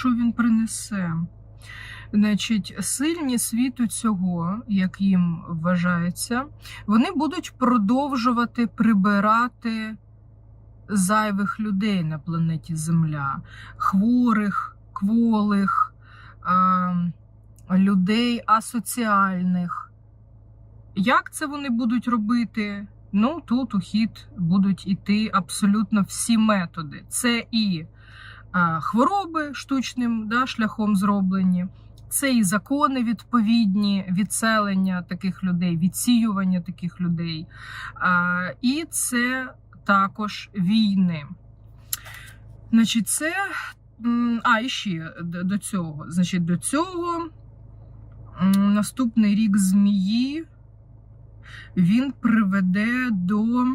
що він принесе? Значить, сильні світу цього, як їм вважається, вони будуть продовжувати прибирати зайвих людей на планеті Земля, хворих, кволих, людей асоціальних. Як це вони будуть робити? Ну, тут у хід будуть іти абсолютно всі методи. Це і хвороби штучним да, шляхом зроблені, це і закони відповідні, відселення таких людей, відсіювання таких людей. Е, і це також війни. Значить, це. А, і ще до цього. Значить, до цього наступний рік змії він приведе до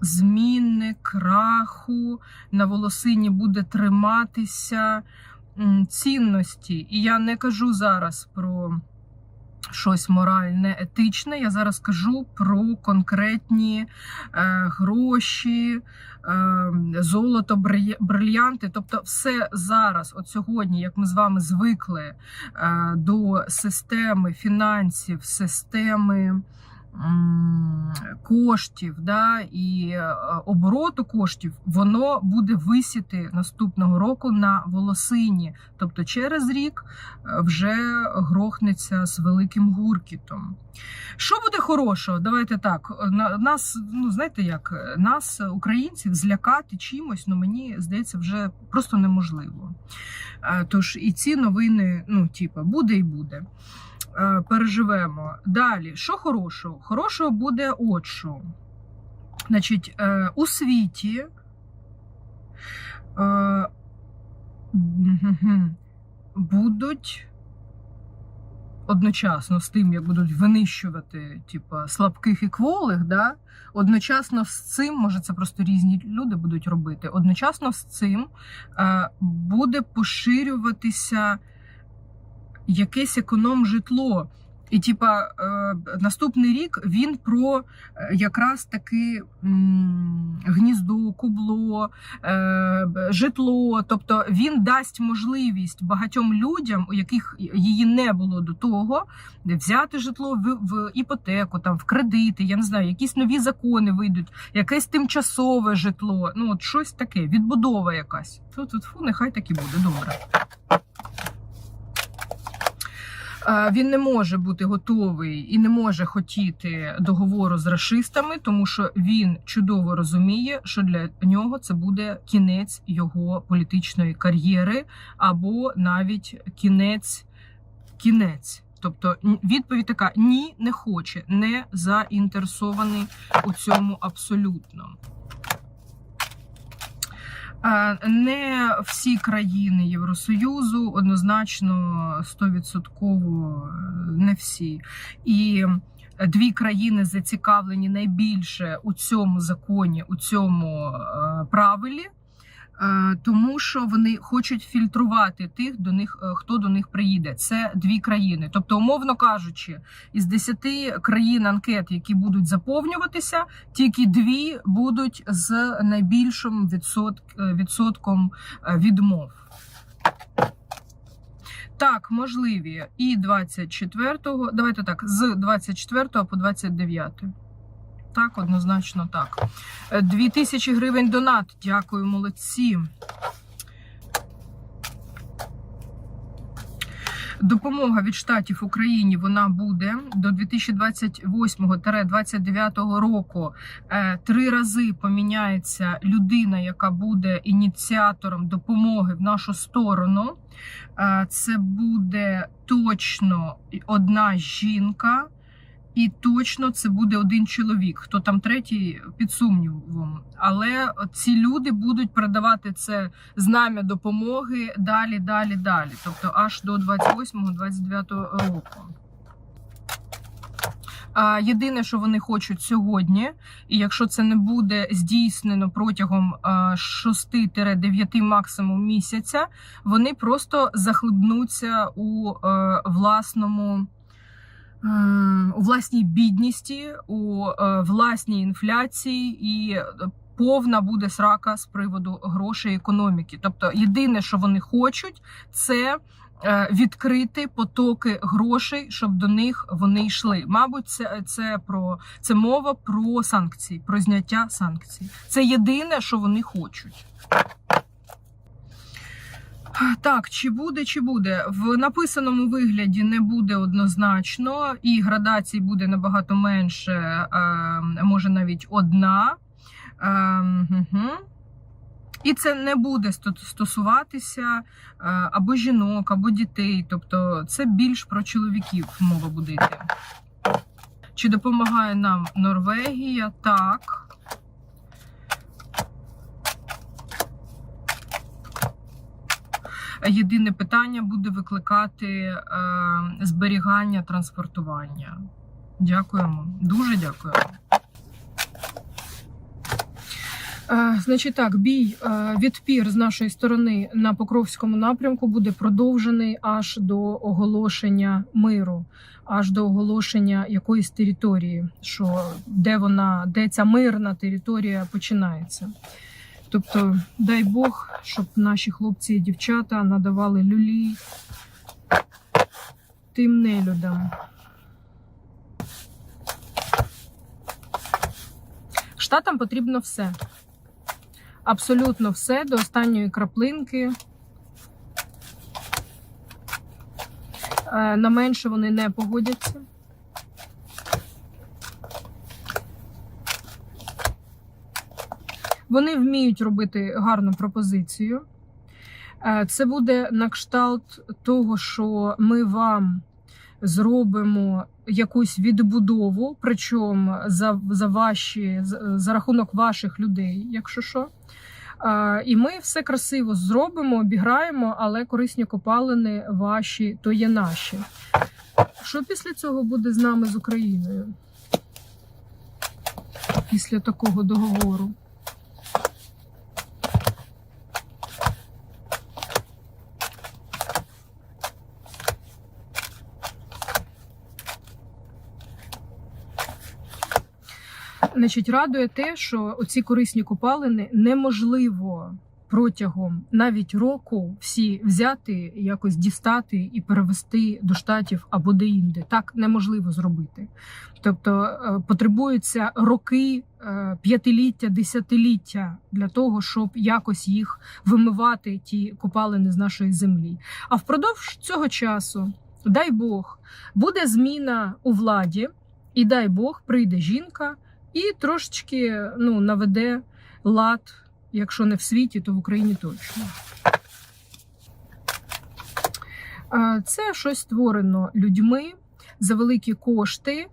зміни, краху, на волосині буде триматися цінності. І я не кажу зараз про щось моральне, етичне. Я зараз кажу про конкретні е, гроші, е, золото, брильянти. Тобто, все зараз, от сьогодні, як ми з вами звикли е, до системи фінансів, системи. Коштів да, і е, обороту коштів, воно буде висіти наступного року на волосині. Тобто через рік е, вже грохнеться з великим гуркітом. Що буде хорошого? Давайте так. на- Нас, ну знаєте як, нас, українців, злякати чимось, ну мені здається, вже просто неможливо. Е, Тож і ці новини, ну, типа, буде і буде. Е, Переживемо. Далі, що хорошого? Хорошого буде от що. Значить, е, у світі. Е, будуть одночасно з тим, як будуть винищувати типа, слабких і кволих, да? одночасно з цим, може, це просто різні люди будуть робити. Одночасно з цим буде поширюватися якесь економ житло. І, типа, е, наступний рік він про е, якраз таки м, гніздо, кубло, е, житло. Тобто він дасть можливість багатьом людям, у яких її не було до того, взяти житло в, в іпотеку, там в кредити. Я не знаю, якісь нові закони вийдуть, якесь тимчасове житло. Ну от щось таке, відбудова якась. Тут тут фу, нехай так і буде. Добре. Він не може бути готовий і не може хотіти договору з расистами, тому що він чудово розуміє, що для нього це буде кінець його політичної кар'єри, або навіть кінець кінець. Тобто відповідь така: ні, не хоче, не заінтересований у цьому абсолютно. Е, Не всі країни Євросоюзу однозначно 100% не всі. І дві країни зацікавлені найбільше у цьому законі, у цьому е, правилі. Е, Тому що вони хочуть фільтрувати тих, до них е, хто до них приїде. Це дві країни. Тобто, умовно кажучи, із 10 країн анкет, які будуть заповнюватися, тільки дві будуть з найбільшим е, відсотком відмов. Так, можливі і 24-го, давайте так, з 24 по 29. Так, однозначно так. Е, 2000 гривень донат. Дякую, молодці. Допомога від штатів Україні вона буде до 2028-2029 року. Е, Три рази поміняється людина, яка буде ініціатором допомоги в нашу сторону. Е, Це буде точно одна жінка. І точно це буде один чоловік. Хто там третій під сумнівом. Але ці люди будуть передавати це знам'я допомоги далі, далі, далі. Тобто аж до 28-29 року. А, Єдине, що вони хочуть сьогодні, і якщо це не буде здійснено протягом а, 6-9 максимум місяця, вони просто захлибнуться у е, власному. У власній бідності, у е, власній інфляції і е, повна буде срака з приводу грошей економіки. Тобто, єдине, що вони хочуть, це е, відкрити потоки грошей, щоб до них вони йшли. Мабуть, це, це про це мова про санкції, про зняття санкцій. Це єдине, що вони хочуть. Так, чи буде, чи буде. В написаному вигляді не буде однозначно, і градацій буде набагато менше, е, може навіть одна. Е, угу. І це не буде стосуватися е, або жінок, або дітей. Тобто це більш про чоловіків мова буде йти. Чи допомагає нам Норвегія? Так. Єдине питання буде викликати е, зберігання транспортування. Дякуємо. Дуже дякуємо. Е, Значить так, бій е, відпір з нашої сторони на Покровському напрямку буде продовжений аж до оголошення миру, аж до оголошення якоїсь території, що де вона, де ця мирна територія починається. Тобто, дай Бог, щоб наші хлопці і дівчата надавали люлі тим нелюдам. Штатам потрібно все. Абсолютно все до останньої краплинки. Е, На менше вони не погодяться. Вони вміють робити гарну пропозицію. Е, Це буде на кшталт того, що ми вам зробимо якусь відбудову, причому за, за, ваші, за, рахунок ваших людей, якщо що. Е, І ми все красиво зробимо, обіграємо, але корисні копалини ваші то є наші. Що після цього буде з нами з Україною? Після такого договору? Значить, радує те, що оці корисні копалини неможливо протягом навіть року всі взяти, якось дістати і перевести до штатів або де-інде. Так неможливо зробити. Тобто е, потребуються роки, е, п'ятиліття, десятиліття для того, щоб якось їх вимивати, ті копалини з нашої землі. А впродовж цього часу, дай Бог, буде зміна у владі, і дай Бог прийде жінка і трошечки ну, наведе лад, якщо не в світі, то в Україні точно. Це щось створено людьми за великі кошти,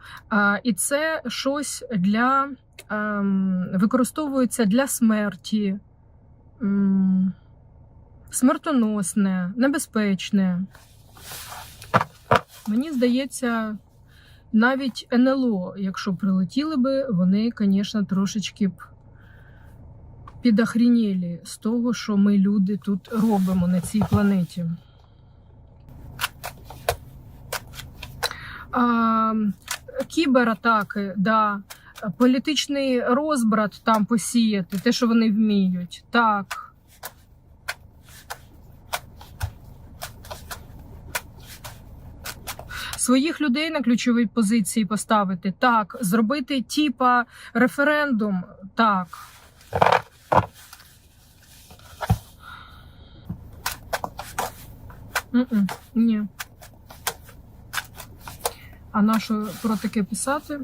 і це щось для ем, використовується для смерті, смертоносне, небезпечне. Мені здається, навіть НЛО, якщо прилетіли би, вони, звісно, трошечки б підохрінєлі з того, що ми люди тут робимо на цій планеті. А, кібератаки, да. Політичний розбрат там посіяти, те, що вони вміють. Так. Своїх людей на ключові позиції поставити. Так. Зробити типа референдум. Так. М-м, Ні. А на що про таке писати?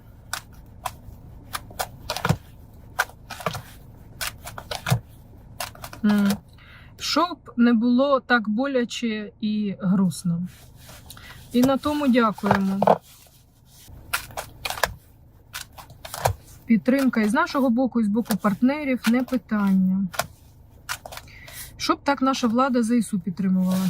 Щоб не було так боляче і грустно. І на тому дякуємо. Підтримка і з нашого боку, і з боку партнерів не питання. Щоб так наша влада ЗСУ підтримувала.